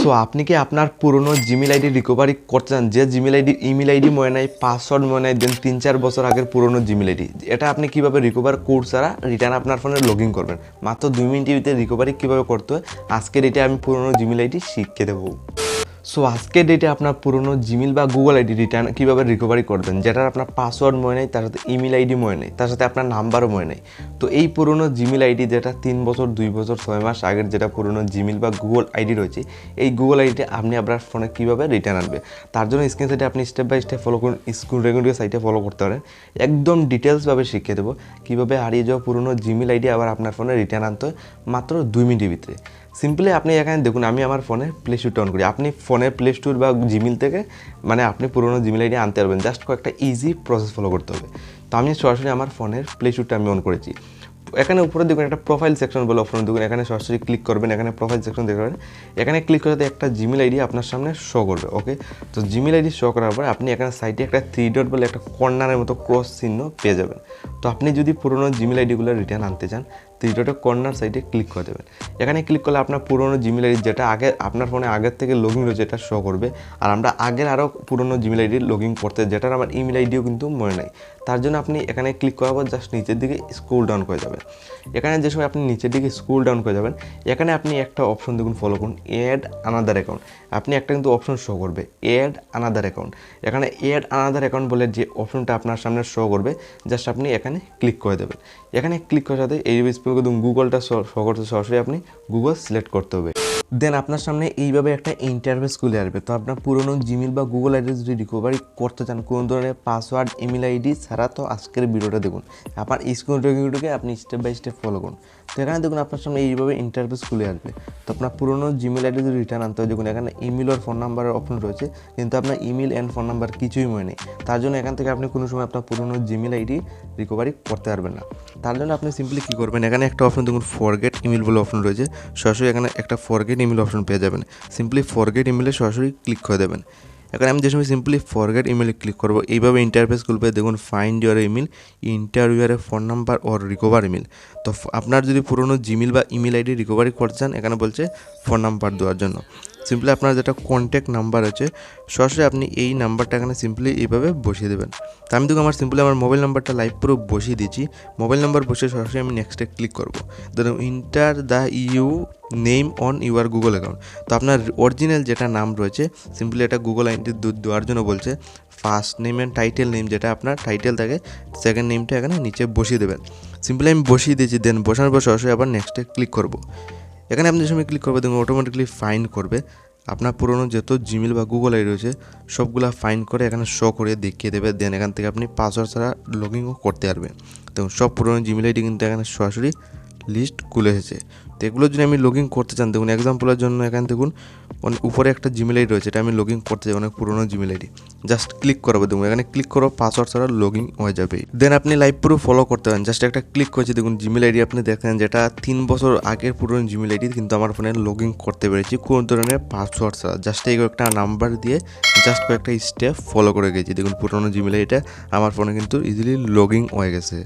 So আপনি কি আপনার পুরনো জিমেল আইডি রিকভারি করতে চান? যে জিমেল আইডি ইমেল আইডি মনে নাই পাসওয়ার্ড মনে নাই দেন তিন চার বছর আগের পুরনো জিমেল আইডি এটা আপনি কীভাবে রিকভার কোর্স ছাড়া রিটার্ন আপনার ফোনে লগ ইন করবেন? মাত্র দুই মিনিটের ভিতরে রিকভারি কীভাবে করতে হয়? আজকের এটা আমি পুরনো জিমেল আইডি শিখিয়ে দেবো। সো আজকের ডেটে আপনার পুরনো জিমেল বা গুগল আইডি রিটার্ন কীভাবে রিকভারি করবেন? যেটার আপনার পাসওয়ার্ড মনে নেই, তার সাথে ইমেল আইডি মনে নেই, তার সাথে আপনার নাম্বারও মনে নেই। তো এই পুরনো জিমেল আইডি যেটা তিন বছর, দুই বছর, ছয় মাস আগের যেটা পুরনো জিমেল বা গুগল আইডি রয়েছে, এই গুগল আইডিটা আপনি আপনার ফোনে কীভাবে রিটার্ন আনবে তার জন্য স্ক্রিন সাইটে আপনি স্টেপ বাই স্টেপ ফলো করুন স্কুল রেগুলার সাইটে ফলো করতে পারেন। একদম ডিটেলসভাবে শিখিয়ে দেবো কীভাবে হারিয়ে যাওয়া পুরনো জিমেল আইডি আবার আপনার ফোনে রিটার্ন আনতে হয়, মাত্র দুই মিনিটের ভিতরে। সিম্পলি আপনি এখানে দেখুন, আমি আমার ফোনে প্লে স্টোরটা অন করি। আপনি ফোনের প্লে স্টোর বা জিমেল থেকে মানে আপনি পুরোনো জিমেল আইডি আনতে পারবেন। জাস্ট কয়েকটা ইজি প্রসেস ফলো করতে হবে। তো আমি সরাসরি আমার ফোনের প্লে স্টোরটা আমি অন করেছি। এখানে উপরে দেখুন, একটা প্রোফাইল সেকশন বলে অপশন দেখুন, এখানে সরাসরি ক্লিক করবেন, এখানে প্রোফাইল সেকশন দেখতে পারেন এখানে ক্লিক করতে একটা জিমেল আইডি আপনার সামনে শো করবে ওকে তো জিমেল আইডি শো করার পরে আপনি এখানে সাইডে একটা থ্রি ডট বলে একটা কর্নারের মতো ক্রস চিহ্ন পেয়ে যাবেন। তো আপনি যদি পুরোনো জিমেল আইডিগুলো রিটার্ন আনতে চান ডটের কর্নার সাইডে ক্লিক করে দেবেন। এখানে ক্লিক করলে আপনার পুরোনো জিমেল আইডি যেটা আগে, আপনার ফোনে আগের থেকে লগ রয়েছে এটা শো করবে, আর আমরা আগের আরও পুরোনো জিমেল আইডি লগ করতে, যেটার আমার ইমেল আইডিও কিন্তু মনে নাই। তার জন্য আপনি এখানে ক্লিক করার পর জাস্ট নিচের দিকে স্ক্রোল ডাউন করে যাবেন। এখানে যে সময় আপনি নিচের দিকে স্ক্রোল ডাউন করে যাবেন, এখানে আপনি একটা অপশন দেখুন ফলো করুন অ্যাড আনাদার অ্যাকাউন্ট আপনি একটা কিন্তু অপশন শো করবে অ্যাড আনাদার অ্যাকাউন্ট এখানে অ্যাড আনাদার অ্যাকাউন্ট বলে যে অপশনটা আপনার সামনে শো করবে জাস্ট আপনি এখানে ক্লিক করে দেবেন। এখানে ক্লিক করার সাথে এই করে গুগলটা সরাসরি আপনি গুগল সিলেক্ট করতে হবে। দেন আপনার সামনে এইভাবে একটা ইন্টারভেস খুলে আসবে। তো আপনার পুরনো জিমেল বা গুগল আইডি যদি রিকভারি করতে চান, কোন ধরনের পাসওয়ার্ড ইমেল আইডি ছাড়া, তো আজকের ভিডিওটা দেখুন। আপনার স্ক্রিন রেগুলিটিকে আপনি স্টেপ বাই স্টেপ ফলো করুন। তো এখানে দেখুন আপনার সামনে এইভাবে ইন্টারভেস খুলে আসবে। তো আপনার পুরনো জিমেল আইডি যদি রিটার্ন আনতে হয়, দেখুন এখানে ইমেল আর ফোন নাম্বারের অপশন রয়েছে, কিন্তু আপনার ইমেল অ্যান্ড ফোন নাম্বার কিছুই মনে নেই। তার জন্য এখান থেকে আপনি কোনো সময় আপনার পুরনো জিমেল আইডি রিকভারি করতে পারবেন না। তার জন্য আপনি সিম্পলি কী করবেন, এখানে একটা অপশন দেখুন ফরগেট ইমেল বলে অপশন রয়েছে। সরাসরি এখানে একটা ফরগেট ইমেল অপশন পেয়ে যাবেন। সিম্পলি ফরগেট ইমেলে সরাসরি ক্লিক করে দেবেন। এখন আমি যে সময় সিম্পলি ফরগেট ইমেলে ক্লিক করব, এইভাবে ইন্টারফেস খুলবে দেখুন find your email ইন্টারভিউয়ারের phone number or recover email তো আপনার যদি পুরনো জিমেল বা ইমেল আইডি রিকভারি করতে চান, এখানে বলছে ফোন নাম্বার দেওয়ার জন্য। সিম্পলি আপনার যেটা কন্ট্যাক্ট নাম্বার আছে, সরাসরি আপনি এই নাম্বারটা এখানে সিম্পলি এইভাবে বসিয়ে দেবেন। তো আমি দেখুন আমার সিম্পলি আমার মোবাইল নাম্বারটা লাইভ পুরো বসিয়ে দিয়েছি মোবাইল নাম্বার বসে সরাসরি আমি নেক্সটে ক্লিক করব। ধরুন enter the you name on your Google account তো আপনার অরিজিনাল যেটা নাম রয়েছে সিম্পলি এটা গুগল আইডি দেওয়ার জন্য বলছে। First name and title name যেটা আপনার টাইটেল থাকে সেকেন্ড নেমটা এখানে নিচে বসিয়ে দেবেন। সিম্পলি আমি বসিয়ে দিয়েছি দেন বসানোর পর সরাসরি আবার নেক্সটে ক্লিক করব। এখানে আপনি সময় ক্লিক করবে, দেখুন অটোমেটিকলি ফাইন করবে। আপনার পুরনো যত জিমেল বা গুগল আই রয়েছে, সবগুলা ফাইন করে এখানে শো করে দেখিয়ে দেবে। দেন এখান থেকে আপনি পাসওয়ার্ড ছাড়া লগ করতে পারবেন। দেখুন, সব পুরনো জিমেল আইডি কিন্তু এখানে সরাসরি লিস্ট খুলে এসেছে। তো এগুলোর জন্য আমি লগ ইন করতে চান, দেখুন এক্সাম্পলের জন্য এখানে দেখুন উপরে একটা জিমেল আইডি রয়েছে, এটা আমি লগ ইন করতে চাই, অনেক পুরনো জিমেল আইডি জাস্ট ক্লিক করাবো, দেখুন এখানে ক্লিক করো পাসওয়ার্ড ছাড়া লগ ইন হয়ে যাবে। দেন আপনি লাইভ পুরো ফলো করতে পারেন। জাস্ট একটা ক্লিক করেছি, দেখুন জিমেল আইডি আপনি দেখেন যেটা তিন বছর আগের পুরনো জিমেল আইডি কিন্তু আমার ফোনে লগ ইন করতে পেরেছি, কোন ধরনের পাসওয়ার্ড ছাড়া। জাস্ট এই একটা নাম্বার দিয়ে জাস্ট কয়েকটা স্টেপ ফলো করে গেছি। দেখুন পুরনো জিমেল আইডিটা আমার ফোনে কিন্তু ইজিলি লগ ইন হয়ে গেছে।